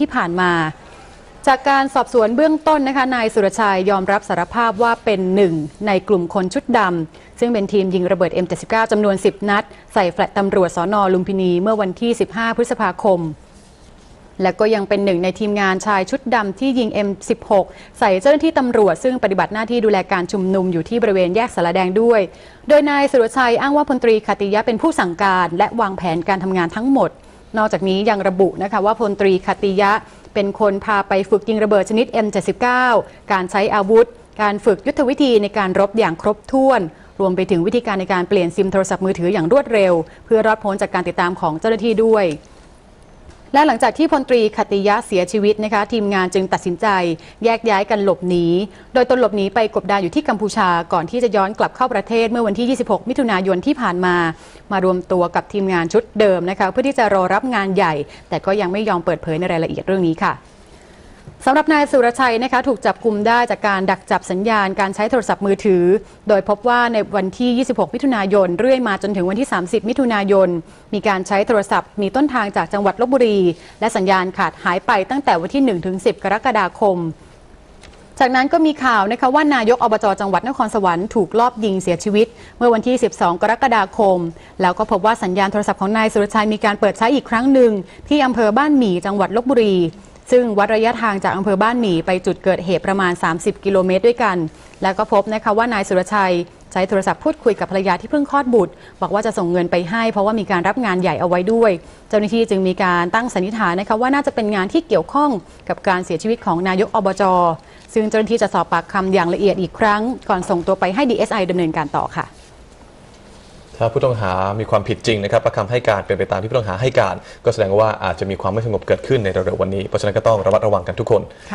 ที่ผ่านมา จากการสอบสวนเบื้องต้นนะคะนายสุรชัยยอมรับสารภาพว่าเป็นหนึ่งในกลุ่มคนชุดดำซึ่งเป็นทีมยิงระเบิด M79 จำนวน 10 นัด ใส่แฟลตตำรวจสอนอลุมพินีเมื่อวันที่ 15 พฤษภาคม และก็ยังเป็นหนึ่งในทีมงานชายชุดดำที่ยิง M16 ใส่เจ้าหน้าที่ตำรวจ ซึ่งปฏิบัติหน้าที่ดูแลการชุมนุมอยู่ที่บริเวณแยกสารแดงด้วย โดยนายสุรชัยอ้างว่าพลตรีคติยะเป็นผู้สั่งการ และวางแผนการทำงานทั้งหมด นอกจากนี้ยังระบุนะคะว่าพลตรีคติยะเป็นคนพาไปฝึกยิงระเบิดชนิด M79 การใช้อาวุธ การฝึกยุทธวิธีในการรบอย่างครบถ้วน รวมไปถึงวิธีการในการเปลี่ยนซิมโทรศัพท์มือถืออย่างรวดเร็ว เพื่อรอดพ้นจากการติดตามของเจ้าหน้าที่ด้วย และหลังจากที่พลตรีคติยะเสียชีวิตนะคะ ทีมงานจึงตัดสินใจแยกย้ายกันหลบหนี โดยตนหลบหนีไปกบดานอยู่ที่กัมพูชา ก่อนที่จะย้อนกลับเข้าประเทศเมื่อวันที่ 26 มิถุนายนที่ผ่านมา มารวมตัวกับทีมงานชุดเดิมนะคะ เพื่อที่จะรอรับงานใหญ่ แต่ก็ยังไม่ยอมเปิดเผยในรายละเอียดเรื่องนี้ค่ะ สำหรับนายสุรชัยนะคะถูกจับกลุ่มได้จากการดักจับสัญญาณการใช้โทรศัพท์มือถือ โดยพบว่าในวันที่ 26 มิถุนายน เรื่อยมาจนถึงวันที่ 30 มิถุนายน มีการใช้โทรศัพท์มีต้นทางจากจังหวัดลบบุรี และสัญญาณขาดหายไปตั้งแต่วันที่ 1-10 กรกฎาคม จากนั้นก็มีข่าวนะคะว่านายกอบจจังหวัดนครสวรรค์ถูกลอบยิงเสียชีวิต เมื่อวันที่ 12 กรกฎาคม แล้วก็พบว่าสัญญาณโทรศัพท์ของนายสุรชัยมีการเปิดใช้อีกครั้งหนึ่งที่อำเภอบ้านหมี่จังหวัดลบบุรี ซึ่งวัดระยะทางจากอำเภอบ้านหมี่ไปจุดเกิดเหตุประมาณ 30 กิโลเมตรด้วยกัน แล้วก็พบนะคะว่านายสุรชัยใช้โทรศัพท์พูดคุยกับภรรยาที่เพิ่งคลอดบุตร บอกว่าจะส่งเงินไปให้ เพราะว่ามีการรับงานใหญ่เอาไว้ด้วย เจ้าหน้าที่จึงมีการตั้งสันนิษฐานนะคะว่าน่าจะเป็นงานที่เกี่ยวข้องกับการเสียชีวิตของนายกอบจ ซึ่งเจ้าหน้าที่จะสอบปากคำอย่างละเอียดอีกครั้ง ก่อนส่งตัวไปให้ DSI ดำเนินการต่อค่ะ ถ้าผู้ต้องหามีความผิดจริงนะครับประคำให้การเป็นไปตามที่ผู้ต้องหาให้การ ก็แสดงว่าอาจจะมีความไม่สงบเกิดขึ้นในเร็วๆวันนี้เพราะฉะนั้นก็ต้องระมัดระวังกันทุกคน ค่ะ